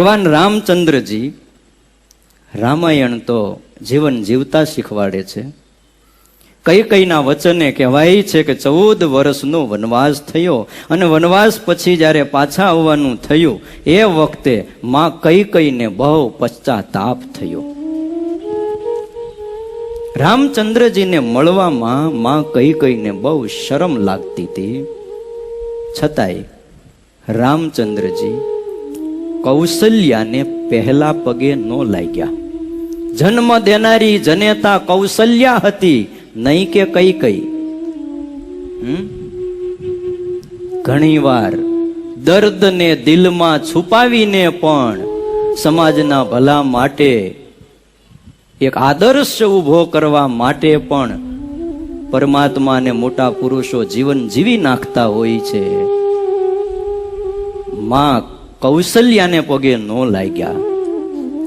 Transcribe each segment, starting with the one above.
ભગવાન રામચંદ્રજી રામાયણ તો જીવન જીવતા શીખવાડે છે. કઈ કઈના વચને કહેવાય છે કે ચૌદ વર્ષનો વનવાસ થયો અને વનવાસ પછી જ્યારે પાછા આવવાનું થયું, એ વખતે માં કઈ કઈને બહુ પશ્ચાતાપ થયો. રામચંદ્રજીને મળવામાં માં કઈ કઈને બહુ શરમ લાગતી હતી. છતાંય રામચંદ્રજી કૌશલ્યાને પહેલા પગે ન લાગ્યા. જન્મ દેનારી જનેતા કૌશલ્યા હતી, નહીં કે કઈ કઈ. ઘણીવાર દર્દને દિલમાં છુપાવીને પણ સમાજના ભલા માટે એક આદર્શ ઊભો કરવા માટે પણ પરમાત્મા અને મોટા પુરુષો જીવન જીવી નાખતા હોય છે. માં કૌશલ્યાને પગે ન લાગ્યા.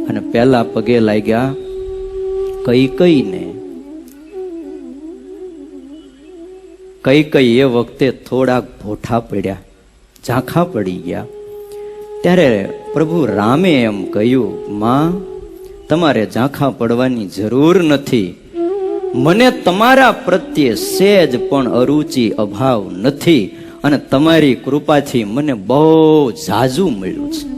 અને પહેલા પગે લાગ્યા કઈ કઈને. કઈ કઈ એ વખતે થોડાક ભોઠા પડ્યા, ઝાંખા પડી ગયા. ત્યારે પ્રભુ રામે એમ કહ્યું, માં, તમારે ઝાંખા પડવાની જરૂર નથી. મને તમારા પ્રત્યે સેજ પણ અરુચિ અભાવ નથી. અને તમારી કૃપાથી મને બહુ ઝાઝું મળ્યું છે.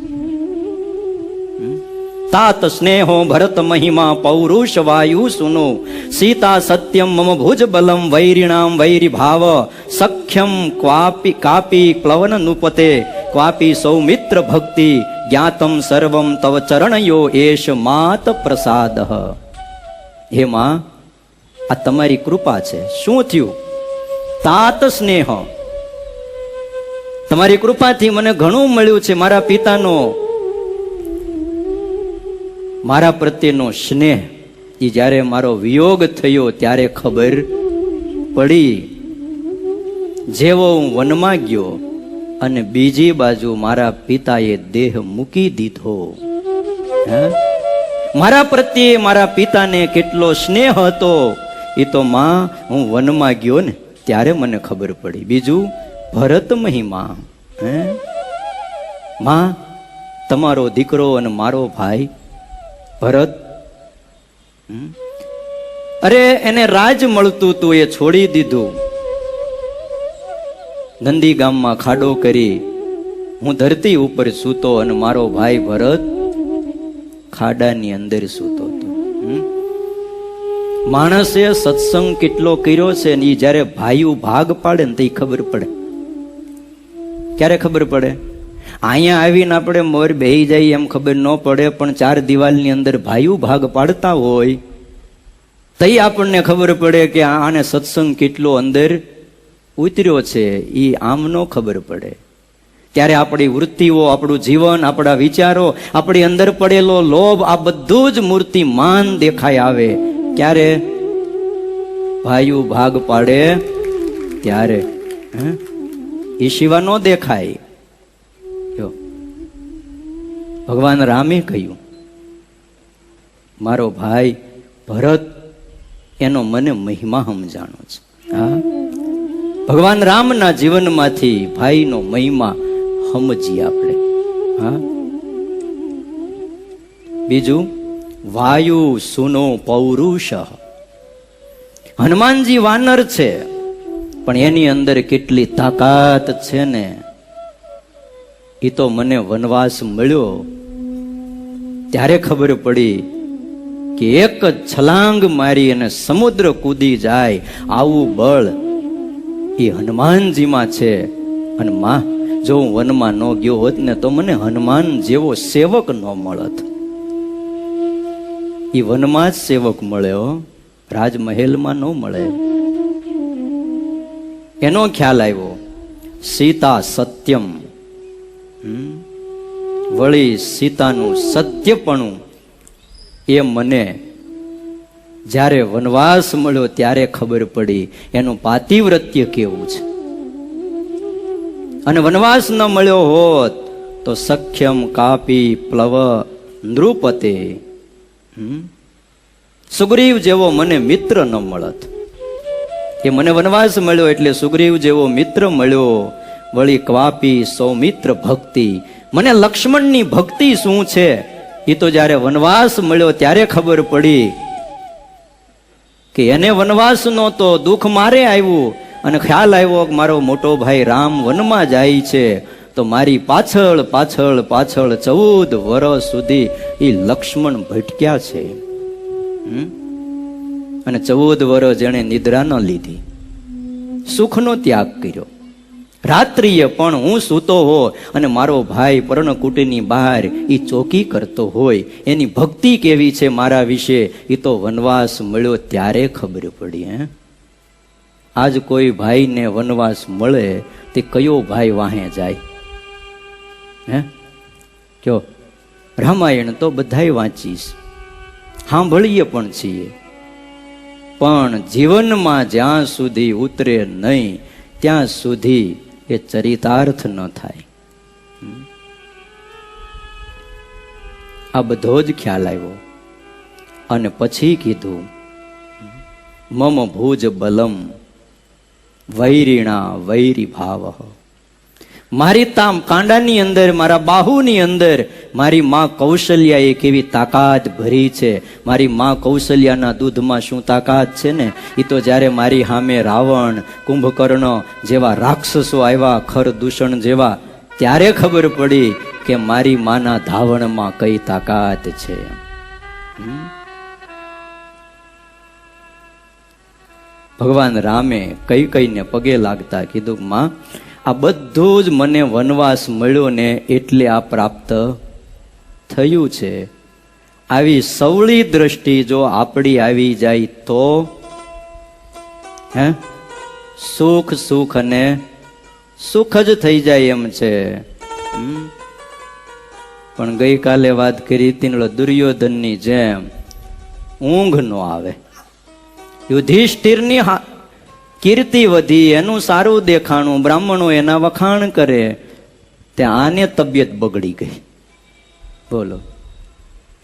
તાત સ્નેહો ભરત મહિમા પૌરુષ વાયુ સુનો. સીતા સત્યમ મમ ભુજ બલમ વૈરીણામ વૈરી ભાવ સખ્યમ ક્વાપી કાપી પ્લવન નુપતે. ક્વાપી સૌમિત્ર ભક્તિ. જ્ઞાતમ સર્વમ તવ ચરણયો એશ માત પ્રસાદ. હે માં, આ તમારી કૃપા છે. શું થયું? તાત સ્નેહ તમારી કૃપાથી મને ઘણું મળ્યું છે મારા પિતાનો. મારા પ્રત્યેનો સ્નેહ એ જ્યારે મારો વિયોગ થયો ત્યારે ખબર પડી. જેવો હું વનમાં ગયો અને બીજી બાજુ મારા પિતાએ દેહ મૂકી દીધો? મારા પ્રત્યે મારા પિતાને કેટલો સ્નેહ હતો એ તો માં હું વનમાં ગયો ને, ત્યારે મને ખબર પડી. બીજું ભરત મહિમા, હે? માં, તમારો દીકરો અને મારો ભાઈ, ભરત. અરે, એને રાજ મળતું તું એ છોડી દીધું. નંદી ગામમાં ખાડો કરી હું ધરતી ઉપર સૂતો અને મારો ભાઈ ભરત ખાડાની અંદર સૂતો હતો? માણસે સત્સંગ કેટલો કર્યો છે ને એ જ્યારે ભાઈઓ ભાગ પાડે ને તો ખબર પડે. ક્યારે ખબર પડે? અહીંયા આવીને આપણે મોર બેહી જાય એમ ખબર ન પડે, પણ ચાર દિવાલની અંદર ભાઈઓ ભાગ પાડતા હોય. તઈ આપણને ખબર પડે કે આને સત્સંગ કેટલો અંદર ઉતર્યો છે એ આમ ન ખબર પડે. ત્યારે આપણી વૃત્તિઓ, આપણું જીવન, આપણા વિચારો, આપણી અંદર પડેલો લોભ, આ બધું જ મૂર્તિ માન દેખાય આવે. ક્યારે ભાઈઓ ભાગ પાડે? ત્યારે. હે? એ શિવા ન દેખાય. ભગવાન રામે કહ્યું, મારો ભાઈ ભરત, એનો મને મહિમા સમજાણો છે. હા? ભગવાન રામના જીવનમાંથી ભાઈનો મહિમા સમજીએ આપણે. હા? બીજું, વાયુ સુનો પૌરુષ. હનુમાનજી વાનર છે. પણ એની અંદર કેટલી તાકાત છે ને એ તો મને વનવાસ મળ્યો. ત્યારે ખબર પડી કે એક છલાંગ મારી અને સમુદ્ર કૂદી જાય. આવું બળ એ હનુમાનજીમાં છે. અને માં, જો હું વનમાં ન ગયો હોત ને, તો મને હનુમાન જેવો સેવક ન મળત. એ વનમાં જ સેવક મળ્યો. રાજમહેલમાં ન મળે. એનો ખ્યાલ આવ્યો. સીતા સત્યમ? વળી સીતાનું સત્યપણું એ મને જ્યારે વનવાસ મળ્યો ત્યારે ખબર પડી. એનું પાતિવ્રત્ય કેવું છે? અને વનવાસ ન મળ્યો હોત તો સખ્યમ કાપી પ્લવ નૃપતે? સુગ્રીવ જેવો મને મિત્ર ન મળત. એ મને વનવાસ મળ્યો એટલે સુગ્રીવ જેવો મિત્ર મળ્યો. વળી ક્વાપી સૌમિત્ર ભક્તિ. મને લક્ષ્મણની ભક્તિ શું છે? એ તો જ્યારે વનવાસ મળ્યો ત્યારે ખબર પડી કે એને વનવાસ નહોતો દુઃખ મારે આવ્યું. અને ખ્યાલ આવ્યો કે મારો મોટો ભાઈ રામ વનમાં જાય છે. તો મારી પાછળ પાછળ પાછળ ચૌદ વર્ષ સુધી એ લક્ષ્મણ ભટક્યા છે. હમ? અને ચૌદ વર્ષ જેણે નિદ્રા ન લીધી. સુખનો ત્યાગ કર્યો. રાત્રિએ પણ હું સૂતો હો અને મારો ભાઈ પર્ણકુટીની બહાર એ ચોકી કરતો હોય. એની ભક્તિ કેવી છે મારા વિશે? એ તો વનવાસ મળ્યો ત્યારે ખબર પડી, હે. આજ કોઈ ભાઈને વનવાસ મળે તે કયો ભાઈ વાહે જાય? હે? કયો? રામાયણ તો બધાય વાંચીશ. સાંભળીએ પણ છીએ. પણ જીવનમાં જ્યાં સુધી ઉતરે નહીં, ત્યાં સુધી એ ચરિતાર્થ ન થાય. આ બધો જ ખ્યાલ આવ્યો. અને પછી કીધું, મમ ભુજ બલમ, વૈરીણા વૈરી ભાવ મારી તામ કાંડાની અંદર, મારા બાહુની અંદર, મારી માં કૌશલ્યા એ કેવી તાકાત ભરી છે. મારી માં કૌશલ્યાના દૂધમાં શું તાકાત છે ને? એ તો જ્યારે મારી સામે રાવણ, કુંભકર્ણ જેવા રાક્ષસો આવ્યા, ખર દૂષણ જેવા, ત્યારે ખબર પડી કે મારી માના ધાવણમાં કઈ તાકાત છે. ભગવાન રામે કઈ કઈને પગે લાગતા કીધું, માં આ બધું જ મને વનવાસ મળ્યો ને એટલે આ પ્રાપ્ત થયું છે. આવી સવળી દ્રષ્ટિ જો આપણી આવી જાય તો? હે? સુખ સુખ અને સુખ જ થઈ જાય એમ છે? પણ ગઈકાલે વાત કરી હતી દુર્યોધનની જેમ ઊંઘ નો આવે. યુધિષ્ઠિરની કીર્તિ વધી, એનું સારું દેખાણું બ્રાહ્મણો એના વખાણ કરે ત્યાં આને તબિયત બગડી ગઈ. બોલો.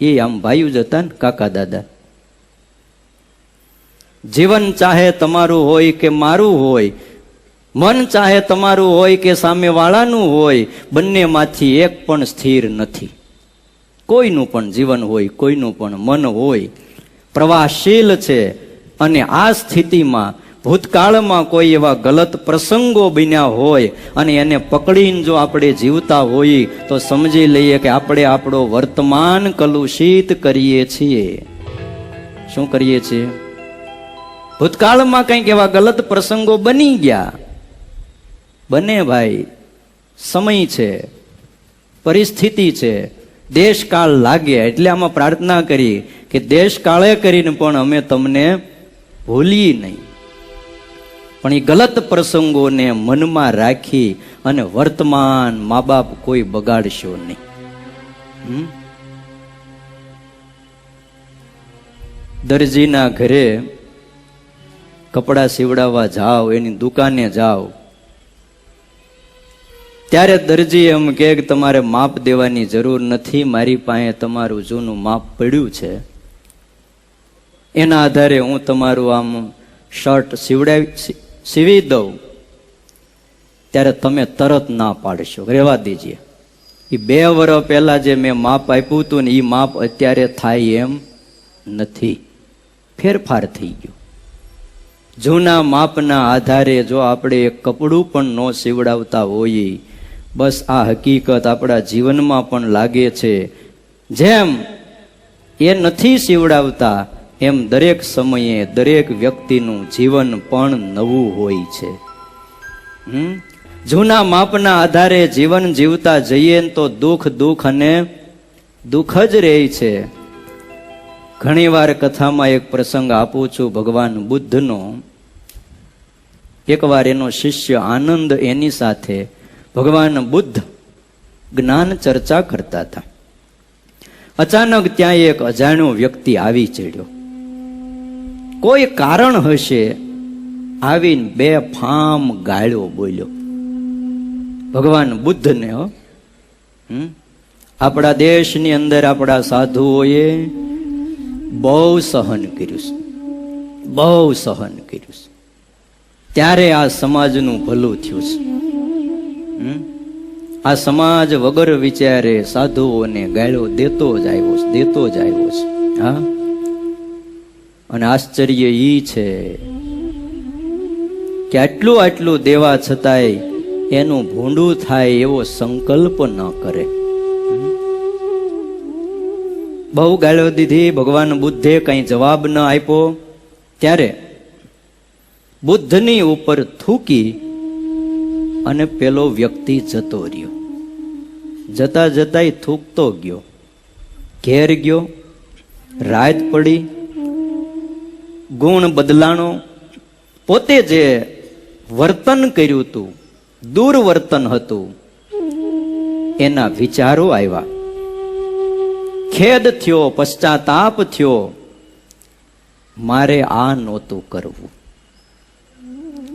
એ આમ ભાઈઓ જ હતા ને કાકા દાદા. જીવન ચાહે તમારું હોય કે મારું હોય, મન ચાહે તમારું હોય કે સામેવાળાનું હોય, બંનેમાંથી એક પણ સ્થિર નથી. કોઈનું પણ જીવન હોય, કોઈનું પણ મન હોય, પ્રવાહશીલ છે, અને આ સ્થિતિમાં ભૂતકાળમાં કોઈ એવા ગલત પ્રસંગો બન્યા હોય અને એને પકડીને જો આપણે જીવતા હોઈએ તો સમજી લઈએ કે આપણે આપણો વર્તમાન કલુષિત કરીએ છીએ. શું કરીએ છીએ? ભૂતકાળમાં કંઈક એવા ગલત પ્રસંગો બની ગયા. બને ભાઈ, સમય છે, પરિસ્થિતિ છે, દેશકાળ લાગ્યા એટલે આમાં પ્રાર્થના કરી કે દેશકાળે કરીને પણ અમે તમને ભૂલી નહીં. પણ એ ગલત પ્રસંગોને મનમાં રાખી અને વર્તમાન મા બાપ કોઈ બગાડશો નહીં. દરજીના ઘરે કપડાં સીવડાવવા જાઓ એની દુકાને જાઓ ત્યારે દરજી એમ કે તમારે માપ દેવાની જરૂર નથી, મારી પાસે તમારું જૂનું માપ પડ્યું છે. એના આધારે હું તમારું આમ શર્ટ સીવડાવી સીવી દઉં ત્યારે તમે તરત ના પાડશો. રહેવા દીજીએ. એ બે વર્ષ પહેલાં જે મેં માપ આપ્યું હતું ને એ માપ અત્યારે થાય એમ નથી. ફેરફાર થઈ ગયો. જૂના માપના આધારે જો આપણે એક કપડું પણ ન સીવડાવતા હોઈએ, બસ આ હકીકત આપણા જીવનમાં પણ લાગે છે. જેમ એ નથી સીવડાવતા એમ દરેક સમયે દરેક વ્યક્તિનું જીવન પણ નવું હોય છે? જૂના માપના આધારે જીવન જીવતા જઈએ તો દુઃખ દુઃખ અને દુઃખ જ રહે છે. ઘણીવાર કથામાં એક પ્રસંગ આપું છું ભગવાન બુદ્ધનો. એકવાર એનો શિષ્ય આનંદ એની સાથે ભગવાન બુદ્ધ જ્ઞાન ચર્ચા કરતા હતા. અચાનક ત્યાં એક અજાણ્યો વ્યક્તિ આવી ચડ્યો. કોઈ કારણ હશે? આવીને બે ફામ ગાળ્યો બોલ્યો. ભગવાન બુદ્ધને, હો? આપણા દેશની અંદર આપણા સાધુઓએ બહુ સહન કર્યું છે. બહુ સહન કર્યું છે. ત્યારે આ સમાજનું ભલું થયું છે? આ સમાજ વગર વિચારે સાધુઓને ગાળો દેતો જ આવ્યો છે, દેતો જ આવ્યો છે. હા? અને આશ્ચર્ય એ છે કે આટલું આટલું દેવા છતાંય એનું ભૂંડું થાય એવો સંકલ્પ ન કરે. બહુ ગાળો દીધી, ભગવાન બુદ્ધે કઈ જવાબ ન આપ્યો. ત્યારે બુદ્ધની ઉપર થૂકી અને પેલો વ્યક્તિ જતો રહ્યો. જતા જતા થૂકતો ગયો. ઘેર ગયો, રાત પડી ગુણ બદલાણો પોતે જે વર્તન કર્યું હતું, દુર્વર્તન હતું, એના વિચારો આવ્યા. ખેદ થયો, પશ્ચાતાપ થયો, મારે આ નહોતું કરવું.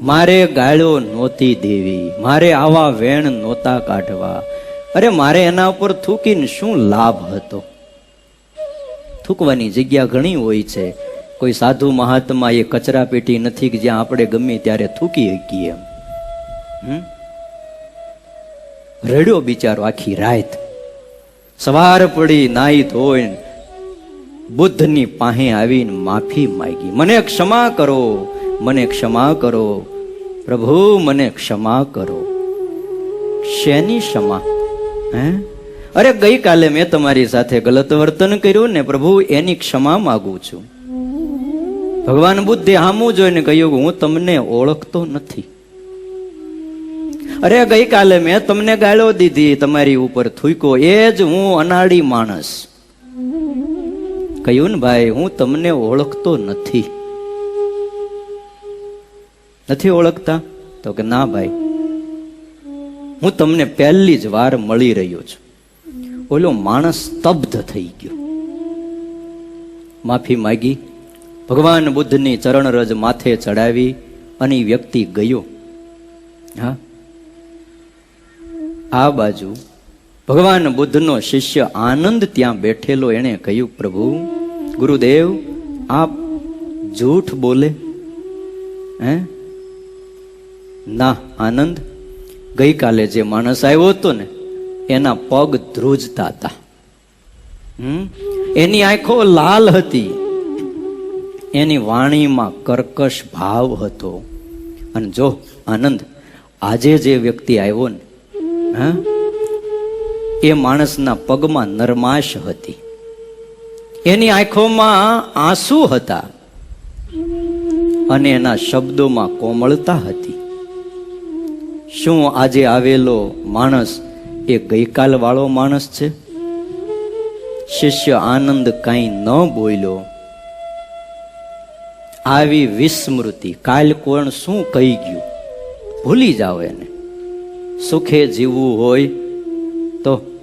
મારે ગાળો નહોતી દેવી, મારે આવા વેણ નહોતા કાઢવા. અરે મારે એના ઉપર થૂકીને શું લાભ હતો? થૂકવાની જગ્યા ઘણી હોય છે. કોઈ સાધુ મહાત્મા એ કચરા પેટી નથી કે જ્યાં આપણે ગમે ત્યારે થૂકી શકીએ રડ્યો બિચારો આખી રાત. સવાર પડી નાઈ ધોઈ બુદ્ધની પાસે આવીને માફી માગી. મને ક્ષમા કરો, મને ક્ષમા કરો, પ્રભુ, મને ક્ષમા કરો. શેની ક્ષમા? હે? અરે ગઈકાલે મેં તમારી સાથે ગલત વર્તન કર્યું ને પ્રભુ, એની ક્ષમા માગું છું. ભગવાન બુદ્ધે હામું જોઈને કહ્યું કે હું તમને ઓળખતો નથી. અરે ગઈકાલે મેં તમને ગાળો દીધી, તમારી ઉપર થૂકો એ જ હું અનાડી માણસ. કહ્યું ને ભાઈ, હું તમને ઓળખતો નથી. નથી ઓળખતા? તો કે ના ભાઈ, હું તમને પહેલી જ વાર મળી રહ્યો છું. ઓલો માણસ સ્તબ્ધ થઈ ગયો. માફી માગી. ભગવાન બુદ્ધની ચરણ રજ માથે ચડાવી અને વ્યક્તિ ગયો. હા? આ બાજુ ભગવાન બુદ્ધનો શિષ્ય આનંદ ત્યાં બેઠેલો એણે કહ્યું, પ્રભુ, ગુરુદેવ, આપ જૂઠ બોલે? હે? ના, આનંદ, ગઈકાલે જે માણસ આવ્યો હતો ને, એના પગ ધ્રુજતા હતા? એની આંખો લાલ હતી. એની વાણીમાં કર્કશ ભાવ હતો. અને જો આનંદ આજે જે વ્યક્તિ આવ્યો ને, હા, એ માણસના પગમાં નરમાશ હતી. એની આંખોમાં આંસુ હતા અને એના શબ્દોમાં કોમળતા હતી. શું આજે આવેલો માણસ એ ગઈકાલ વાળો માણસ છે? શિષ્ય આનંદ કાંઈ ન બોલ્યો. આવી વિસ્મૃતિ. કાલ કોણ શું કહી ગયું? ભૂલી જાઓ એને. સુખે જીવવું હોય તો.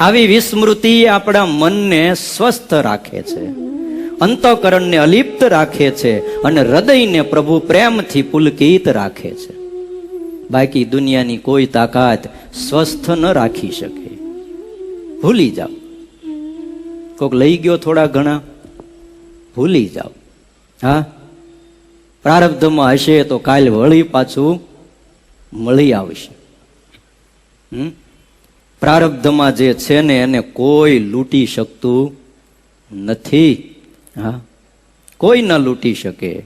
આવી વિસ્મૃતિ આપણા મનને સ્વસ્થ રાખે છે. અંતઃકરણને અલિપ્ત રાખે છે અને હૃદયને પ્રભુ પ્રેમથી પુલકિત રાખે છે. બાકી દુનિયાની કોઈ તાકાત સ્વસ્થ ન રાખી શકે. ભૂલી જાઓ. કોક લઈ ગયો થોડા ઘણા. ભૂલી જાઓ. હા? પ્રારબ્ધમાં હશે તો કાલ વળી પાછું મળી આવશે. હમ? પ્રારબ્ધમાં જે છે ને એને કોઈ લૂંટી શકતું નથી. હા? કોઈ ન લૂંટી શકે.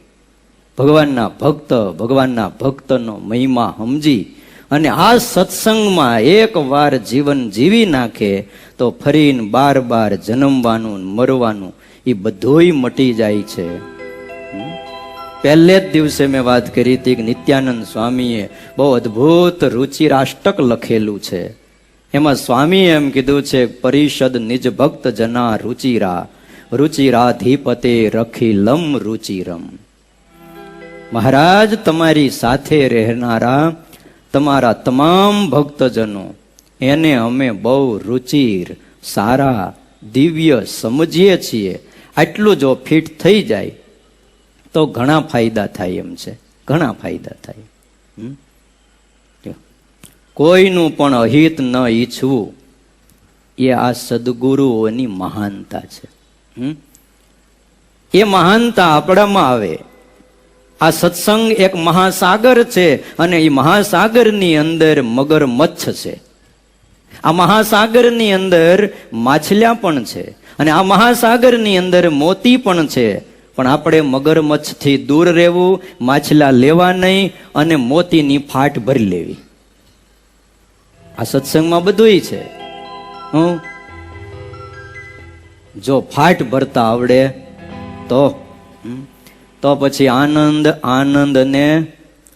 ભગવાનના ભક્ત, ભગવાનના ભક્તનો મહિમા સમજી અને આ સત્સંગમાં એક વાર જીવન જીવી નાખે તો ફરીને બાર બાર જન્મવાનું, મરવાનું એ બધોય મટી જાય છે. પહેલે જ દિવસે મેં વાત કરી હતી કે નિત્યાનંદ સ્વામીએ બહુ અદ્ભુત રુચિરાષ્ટક લખેલું છે. એમાં સ્વામીએ એમ કીધું છે, પરિષદ નિજ ભક્ત જના રુચિરા, રુચિરાધિપતે રખીલમ રુચિરમ. મહારાજ, તમારી સાથે રહેનારા તમારા તમામ ભક્તજનો, એને અમે બહુ રુચિર, સારા, દિવ્ય સમજીએ છીએ. આટલું જો ફિટ થઈ જાય, તો ઘણા ફાયદા થાય એમ છે. ઘણા ફાયદા થાય. કોઈનું પણ અહિત ન ઈચ્છવું, એ આ સદગુરુઓની મહાનતા છે. એ મહાનતા આપણામાં આવે. આ સત્સંગ એક મહાસાગર છે અને એ મહાસાગરની અંદર મગરમચ્છ છે. આ મહાસાગરની અંદર માછલ્યા પણ છે. અને આ મહાસાગરની અંદર મોતી પણ છે. પણ આપણે મગરમચ્છથી દૂર રહેવું, માછલા લેવા નહીં અને મોતીની ફાટ ભરી લેવી. આ સત્સંગમાં બધુંય છે. હું જો ફાટ ભરતા આવડે, તો? તો પછી આનંદ આનંદ ને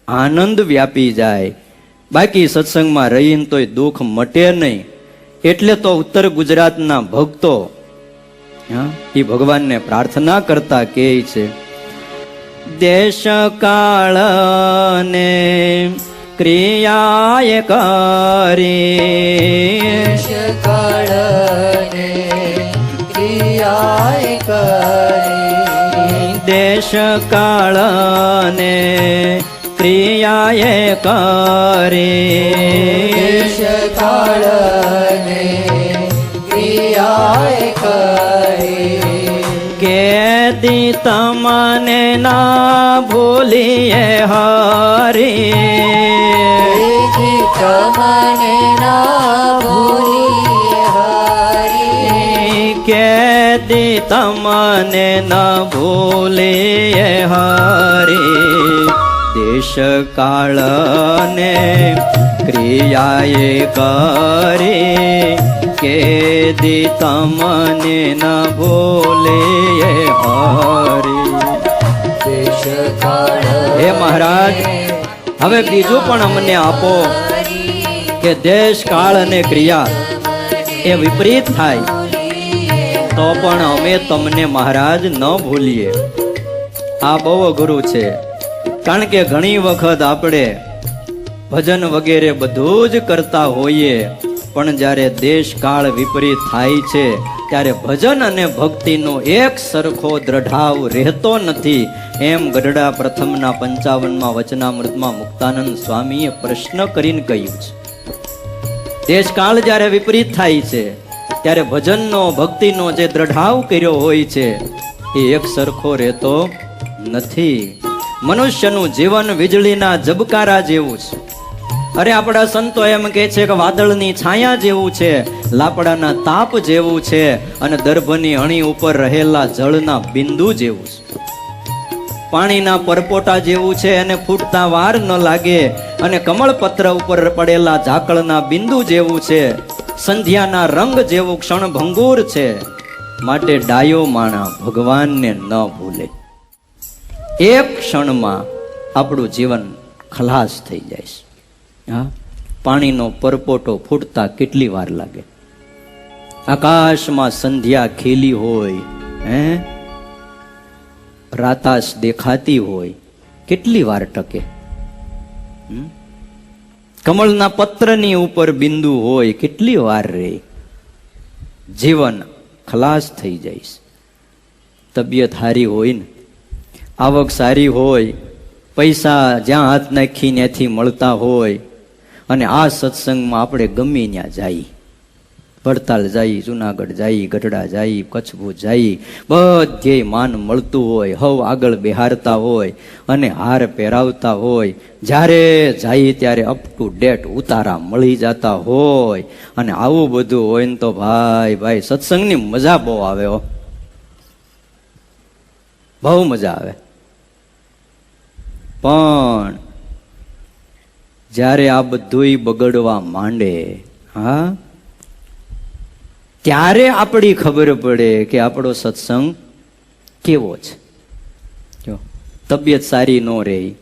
આનંદ વ્યાપી જાય. બાકી સત્સંગમાં રહીને તોય દુઃખ મટે નહીં. એટલે તો ઉત્તર ગુજરાતના ભક્તો એ ભગવાનને પ્રાર્થના કરતા કે છે દેશ કાળ ને ક્રિયાએ કરી. કાળને ક્રિયાય કરી. દેશ કાળ ને ક્રિયાએ કરી. દેશ કાળને ક્રિયાય કરી. તમને ના ભૂલીએ હરી. તમને ના ભૂલીએ હરી. કેદી તમને ના ભૂલીએ હરી. દેશ કાળને ક્રિયાએ કરી. કેદી તમને ન ભૂલીએ હરી. હે મહારાજ, હવે બીજું પણ અમને આપો કે દેશ કાળ અને ક્રિયા એ વિપરીત થાય, તો પણ અમે તમને મહારાજ ન ભૂલીએ. આ બહુ અઘરું છે, કારણ કે ઘણી વખત આપણે ભજન વગેરે બધું જ કરતા હોઈએ. પણ જ્યારે દેશ કાળ વિપરીત થાય છે, ત્યારે ભજન અને ભક્તિનો એક સરખો દ્રઢાવ રહેતો નથી. એમ ગઢડા પ્રથમના પંચાવનમાં વચનામૃતમાં મુક્તાનંદ સ્વામીએ પ્રશ્ન કરીને કહ્યું છે. દેશકાળ જ્યારે વિપરીત થાય છે, ત્યારે ભજનનો, ભક્તિનો જે દ્રઢાવ કર્યો હોય છે, એ એક સરખો રહેતો નથી. મનુષ્યનું જીવન વીજળીના જબકારા જેવું છે. અરે આપણા સંતો એમ કે છે કે વાદળની છાયા જેવું છે લાકડાના તાપ જેવું છે અને દર્ભની અણી ઉપર રહેલા જળના બિંદુ જેવું છે. પાણીના પરપોટા જેવું છે અને ફૂટતા વાર ન લાગે અને કમળપત્ર ઉપર પડેલા ઝાકળના બિંદુ જેવું છે, સંધ્યાના રંગ જેવું ક્ષણ ભંગુર છે. માટે ડાયો માણા ભગવાનને ન ભૂલે. એક ક્ષણમાં આપણું જીવન ખલાસ થઈ જાય છે. હા? પાણીનો પરપોટો ફૂટતા કેટલી વાર લાગે? આકાશમાં સંધ્યા ખીલી હોય, હે? રાતાશ દેખાતી હોય, કેટલી વાર ટકે? કમળના પત્રની ઉપર બિંદુ હોય, કેટલી વાર રહે જીવન ખલાસ થઈ જાય તબિયત સારી હોય ને? આવક સારી હોય, પૈસા જ્યાં હાથ નાખી ત્યાંથી મળતા હોય અને આ સત્સંગમાં આપણે ગમે ત્યાં જઈએ વડતાલ જઈ, જુનાગઢ જઈ, ગઢડા જઈ, કચ્છભૂ જઈ. બધે માન મળતું હોય, હવ આગળ બેહારતા હોય અને હાર પહેરાવતા હોય. જ્યારે જાય ત્યારે અપ ટુ ડેટ ઉતારા મળી જતા હોય. અને આવું બધું હોય ને તો ભાઈ ભાઈ, સત્સંગની મજા બહુ આવે હો. બહુ મજા આવે. પણ જ્યારે આ બધુંય બગડવા માંડે, હા? ત્યારે આપણી ખબર પડે કે આપણો સત્સંગ કેવો છે. જો, તબિયત સારી ન રહે,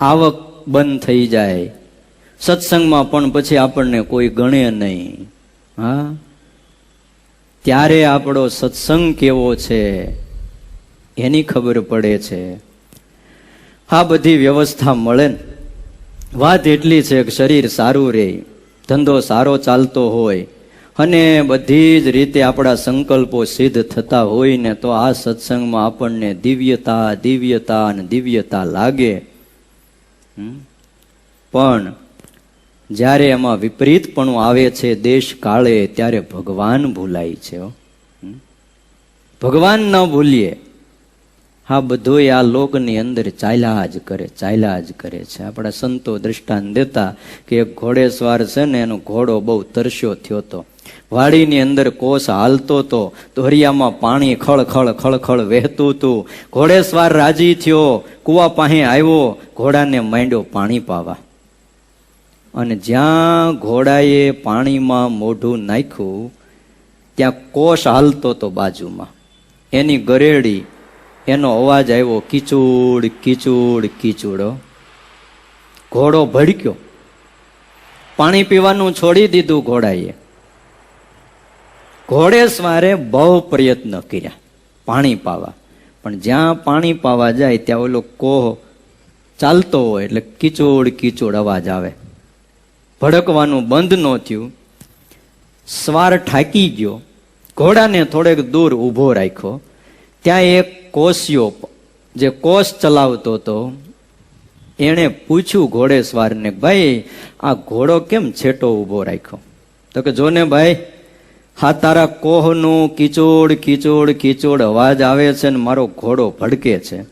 આવક બંધ થઈ જાય, સત્સંગમાં પણ પછી આપણને કોઈ ગણે નહીં, હા? ત્યારે આપણો સત્સંગ કેવો છે, એની ખબર પડે છે. આ બધી વ્યવસ્થા મળે ને. વાત એટલી છે કે શરીર સારું રહે ધંધો સારો ચાલતો હોય, અને બધી જ રીતે આપણા સંકલ્પો સિદ્ધ થતા હોય ને તો આ સત્સંગમાં આપણને દિવ્યતા દિવ્યતા અને દિવ્યતા લાગે? પણ જ્યારે એમાં વિપરીતપણું આવે છે દેશ કાળે, ત્યારે ભગવાન ભૂલાય છે. ભગવાન ન ભૂલીએ હા બધું આ લોકની અંદર ચાલ્યા જ કરે, ચાલ્યા જ કરે છે. આપણા સંતો દ્રષ્ટાંત દેતા કે એક ઘોડેસવાર છે ને એનો ઘોડો બહુ તરસ્યો થયો હતો વાડીની અંદર કોષ હાલતો તો, દોરિયામાં પાણી ખળ ખળ ખળ ખળ વહેતું હતું ઘોડેસવાર રાજી થયો, કુવા પાસે આવ્યો, ઘોડાને માંડ્યો પાણી પાવા. અને જ્યાં ઘોડાએ પાણીમાં મોઢું નાખ્યું, ત્યાં કોષ હાલતો તો બાજુમાં. એની ગરેડી એનો અવાજ આવ્યો, કીચુડ કીચુડ, કીચુડો. ઘોડો ભડક્યો. પાણી પીવાનું છોડી દીધું ઘોડાએ. ઘોડેસવારે બહુ પ્રયત્ન કર્યા, પાણી પાવા. પણ જ્યાં પાણી પાવા જાય, ત્યાં ઓલો કોહ ચાલતો હોય, એટલે કીચોડ કીચોડ અવાજ આવે. ભડકવાનું બંધ ન થયું. સ્વાર ઠાકી ગયો. ઘોડાને થોડેક દૂર ઊભો રાખ્યો. ત્યાં એક કોશિયો જે કોષ ચલાવતો હતો, એણે પૂછ્યું ઘોડેસવારને, ભાઈ, આ ઘોડો કેમ છેટો ઊભો રાખ્યો? તો કે જોને ભાઈ, હા, તારા કોહનું કીચોડ, કિચોડ કિચોડ અવાજ આવે છે ને મારો ઘોડો ભડકે છે.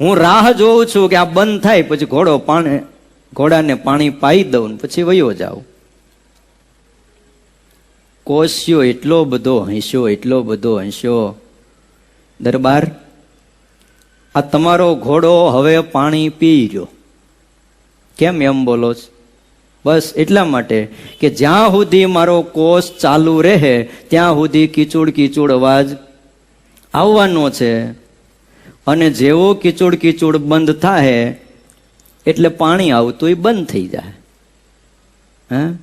હું રાહ જોઉં છું કે આ બંધ થાય, પછી ઘોડો પાણી, ઘોડાને પાણી પાઈ દઉં ને પછી વયો જાઉં. કોસ્યો એટલો બધો હંસ્યો, એટલો બધો હંસ્યો. દરબાર આ તમારો ઘોડો હવે પાણી પી રહ્યો કેમ એમ બોલો છો? બસ એટલા માટે કે જ્યાં સુધી મારો કોષ ચાલુ રહે, ત્યાં સુધી કીચુડ કીચુડ અવાજ આવવાનો છે. અને જેવો કીચુડ કીચુડ બંધ થાય એટલે પાણી આવતું એ બંધ થઈ જાય. હે?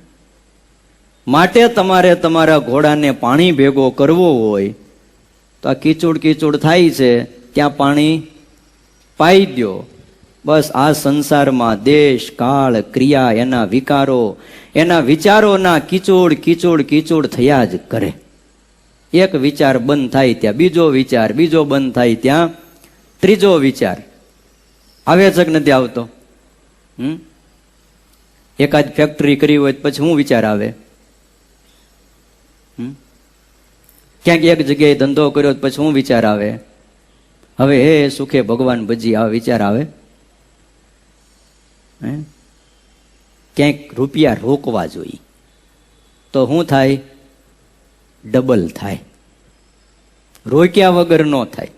માટે તમારે તમારા ઘોડાને પાણી ભેગો કરવો હોય, તો આ કીચુડ કીચુડ થાય છે, ત્યાં પાણી પાઈ દો બસ આ સંસારમાં દેશ, કાળ, ક્રિયા, એના વિકારો, એના વિચારોના કીચોડ કીચોડ કીચોડ થયા જ કરે. એક વિચાર બંધ થાય ત્યાં, બીજો વિચાર, બીજો બંધ થાય ત્યાં, ત્રીજો વિચાર. આવે છે કે નથી આવતો? હમ? એકાદ ફેક્ટરી કરી હોય પછી શું વિચાર આવે? ક્યાંક એક જગ્યાએ ધંધો કર્યો પછી શું વિચાર આવે? હવે હે સુખે ભગવાન ભજી આવા વિચાર આવે. હે? ક્યાંક રૂપિયા રોકવા જોઈએ. તો શું થાય? ડબલ થાય. રોક્યા વગર ન થાય?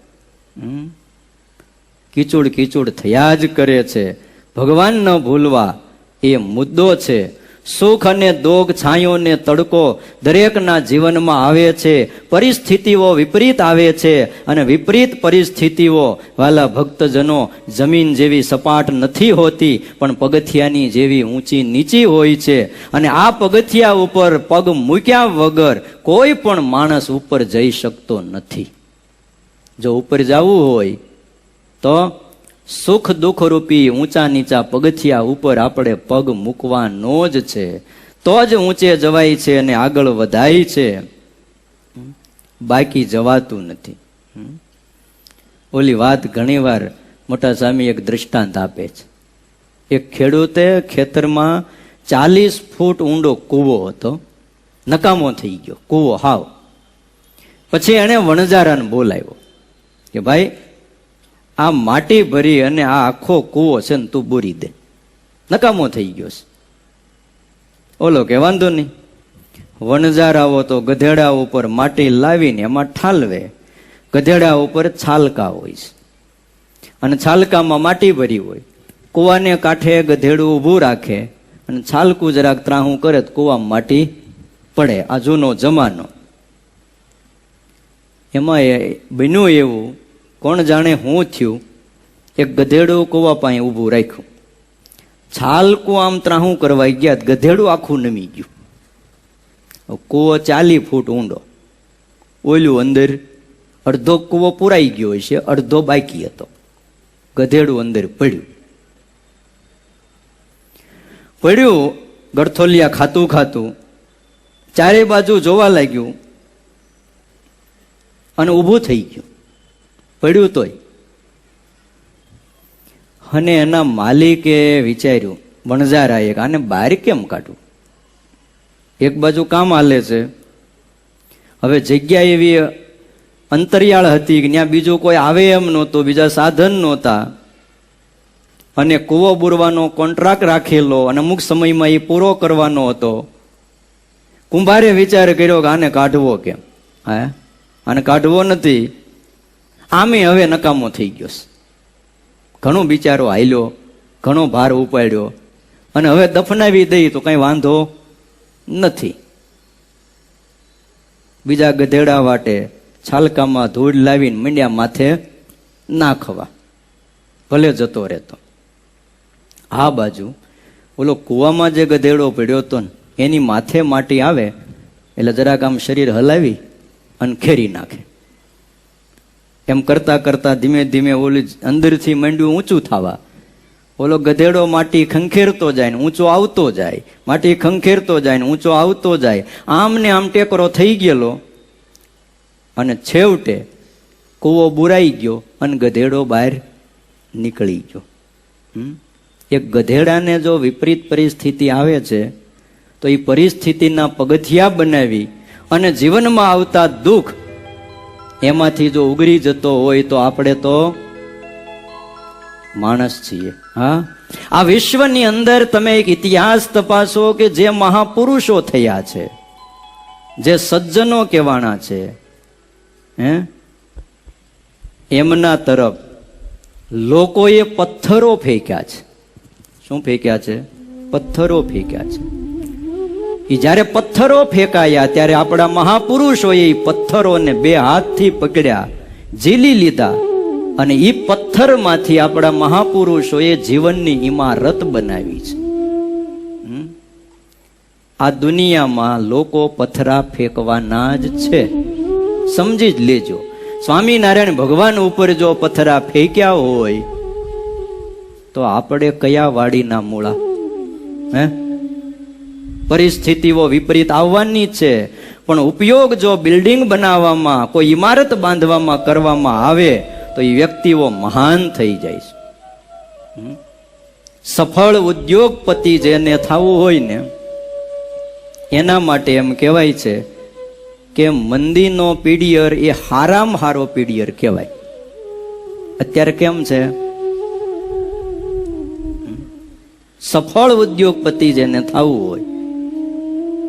કીચુડ કીચુડ થયા જ કરે છે. ભગવાન ન ભૂલવા એ મુદ્દો છે. સુખ અને દોગ છાંયો ને તડકો દરેકના જીવનમાં આવે છે. પરિસ્થિતિઓ વિપરીત આવે છે અને વિપરીત પરિસ્થિતિઓ વાલા ભક્તજનો જમીન જેવી સપાટ નથી હોતી, પણ પગથિયાની જેવી ઊંચી નીચી હોય છે. અને આ પગથિયા ઉપર પગ મૂક્યા વગર કોઈ પણ માણસ ઉપર જઈ શકતો નથી. જો ઉપર જવું હોય તો સુખ દુઃખ રૂપી ઊંચા નીચા પગથિયા ઉપર આપણે પગ મૂકવાનો જ છે. તો જ ઊંચે જવાય છે અને આગળ વધાય છે. બાકી જવાતું નથી. ઓલી વાત ઘણીવાર મોટા સ્વામી એક દૃષ્ટાંત આપે છે. એક ખેડૂતે ખેતરમાં ચાલીસ ફૂટ ઊંડો કૂવો હતો. નકામો થઈ ગયો. કૂવો હાવ. પછી એણે વણજારાને બોલાવ્યો કે ભાઈ આ માટી ભરી અને આ આખો કૂવો છે ને તું બોરી દે. નકામો થઈ ગયો છે. ઓલો કે વાંધો નહીં. વણઝારાઓ તો ગધેડા ઉપર માટી લાવીને એમાં ઠાલવે. ગધેડા ઉપર છાલકા હોય છે. અને છાલકામાં માટી ભરી હોય. કૂવાને કાંઠે ગધેડું ઊભું રાખે અને છાલકું જરાક ત્રાહું કરે તો કૂવામાં માટી પડે. આ જૂનો જમાનો. એમાં બન્યું એવું કોણ જાણે હું થયું? એક ગધેડું કૂવા પાસે ઊભું રાખ્યું. છાલકું આમ ત્રાહું કરવા ગયા, ગધેડું આખું નમી ગયું. કૂવો ચાલી ફૂટ ઊંડો. ઓલું અંદર અડધો કૂવો પુરાઈ ગયો છે, અડધો બાકી હતો. ગધેડું અંદર પડ્યું. પડ્યું, ગળથોલિયા ખાતું ખાતું ચારે બાજુ જોવા લાગ્યું અને ઊભું થઈ ગયું. પડ્યું તોય. અને એના માલિકે વિચાર્યું, વણઝારાએ એક આને બહાર કેમ કાઢવું એક બાજુ કામ હાલે છે. હવે જગ્યા એવી અંતરિયાળ હતી કે ત્યાં બીજું કોઈ આવે એમ નહોતું, બીજા સાધન નહોતા. અને કૂવો બુરવાનો કોન્ટ્રાક્ટ રાખેલો અને અમુક સમયમાં એ પૂરો કરવાનો હતો. કુંભારે વિચાર કર્યો કે આને કાઢવો કેમ? હા? આને કાઢવો નથી. આમે હવે નકામો થઈ ગયો ઘણો બિચારો હાલ્યો, ઘણો ભાર ઉપાડ્યો અને હવે દફનાવી દઈ તો કઈ વાંધો નથી. બીજા ગધેડા વાટે છાલકામાં ધૂળ લાવીને મીંડ્યા માથે નાખવા. ભલે જતો રહેતો. આ બાજુ ઓલો કૂવામાં જે ગધેડો પડ્યો હતો ને, એની માથે માટી આવે એટલે જરાક આમ શરીર હલાવી અને ખેરી નાખે. એમ કરતા કરતા ધીમે ધીમે ઓલી અંદરથી માંડ્યું ઊંચું થવા. ઓલો ગધેડો માટી ખંખેરતો જાય ને ઊંચો આવતો જાય. માટી ખંખેરતો જાય ને ઊંચો આવતો જાય. આમ ને આમ ટેકરો થઈ ગયેલો. અને છેવટે કૂવો બુરાઈ ગયો અને ગધેડો બહાર નીકળી ગયો? એક ગધેડાને જો વિપરીત પરિસ્થિતિ આવે છે, તો એ પરિસ્થિતિના પગથિયા બનાવી અને જીવનમાં આવતા દુઃખ એમાંથી જો ઉગરી જતો હોય તો આપણે તો માણસ છીએ. હા? આ વિશ્વની અંદર તમે એક ઇતિહાસ તપાસો કે જે મહાપુરુષો થયા છે, જે સજ્જનો કહેવાના છે, હે? એમના તરફ લોકોએ પથ્થરો ફેંક્યા છે. શું ફેંક્યા છે? પથ્થરો ફેંક્યા છે. એ જ્યારે પથ્થરો ફેંકાયા, ત્યારે આપણા મહાપુરુષોએ પથ્થરોને બે હાથથી પકડ્યા, ઝીલી લીધા અને એ પથ્થરમાંથી આપણા મહાપુરુષોએ જીવનની ઇમારત બનાવી છે? આ દુનિયામાં લોકો પથરા ફેંકવાના જ છે. સમજી જ લેજો. સ્વામિનારાયણ ભગવાન ઉપર જો પથરા ફેંક્યા હોય, તો આપણે કયા વાડીના મૂળા? હે? પરિસ્થિતિઓ વિપરીત આવવાની છે. પણ ઉપયોગ જો બિલ્ડિંગ બનાવવામાં, કોઈ ઇમારત બાંધવામાં કરવામાં આવે, તો એ વ્યક્તિઓ મહાન થઈ જાય છે. સફળ ઉદ્યોગપતિ જેને થવું હોય ને, એના માટે એમ કહેવાય છે કે મંદીનો પીડિયર એ હારામ હારો પીડિયર કહેવાય. અત્યારે કેમ છે? સફળ ઉદ્યોગપતિ જેને થવું હોય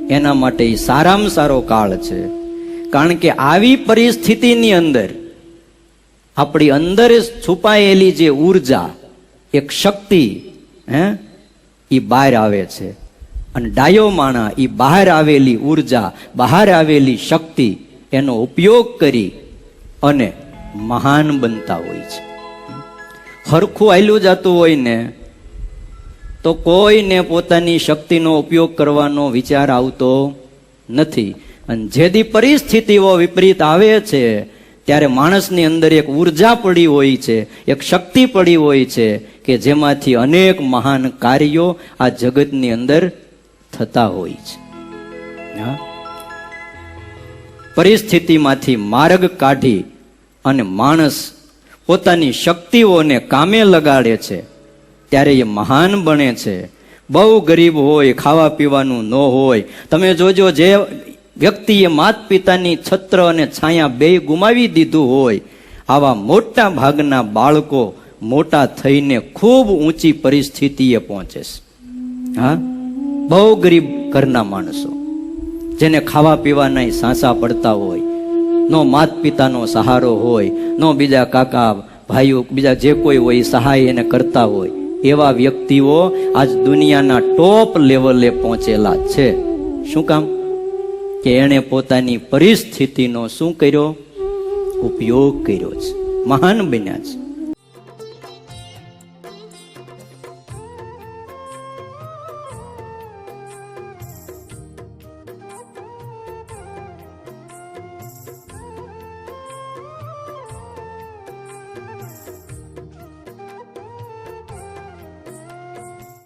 એના માટે સારામાં સારો કાળ છે. કારણ કે આવી પરિસ્થિતિની અંદર આપણી અંદર છુપાયેલી જે ઊર્જા, એક શક્તિ, હે એ બહાર આવે છે. અને ડાયો માણા એ બહાર આવેલી ઊર્જા, બહાર આવેલી શક્તિ, એનો ઉપયોગ કરી અને મહાન બનતા હોય છે. હરખું આયલું જતું હોય ને તો કોઈને પોતાની શક્તિનો ઉપયોગ કરવાનો વિચાર આવતો નથી. અને જેથી પરિસ્થિતિઓ વિપરીત આવે છે, ત્યારે માણસની અંદર એક ઊર્જા પડી હોય છે, એક શક્તિ પડી હોય છે, કે જેમાંથી અનેક મહાન કાર્યો આ જગતની અંદર થતા હોય છે. પરિસ્થિતિમાંથી માર્ગ કાઢી અને માણસ પોતાની શક્તિઓને કામે લગાડે છે. ત્યારે એ મહાન બને છે. બહુ ગરીબ હોય, ખાવા પીવાનું ન હોય. તમે જોજો જે વ્યક્તિએ માત પિતાની છત્ર અને છાયા બે ગુમાવી દીધું હોય, આવા મોટા ભાગના બાળકો મોટા થઈને ખૂબ ઊંચી પરિસ્થિતિએ પહોંચે છે. હા? બહુ ગરીબ ઘરના માણસો, જેને ખાવા પીવાના સાંસા પડતા હોય, નો માત પિતાનો સહારો હોય, નો બીજા કાકા, ભાઈઓ, બીજા જે કોઈ હોય સહાય એને કરતા હોય એવા વ્યક્તિઓ આજ દુનિયાના ટોપ લેવલે પહોંચેલા છે. શું કામ? કે એણે પોતાની પરિસ્થિતિનો શું કર્યો? ઉપયોગ કર્યો છે. મહાન બન્યા છે.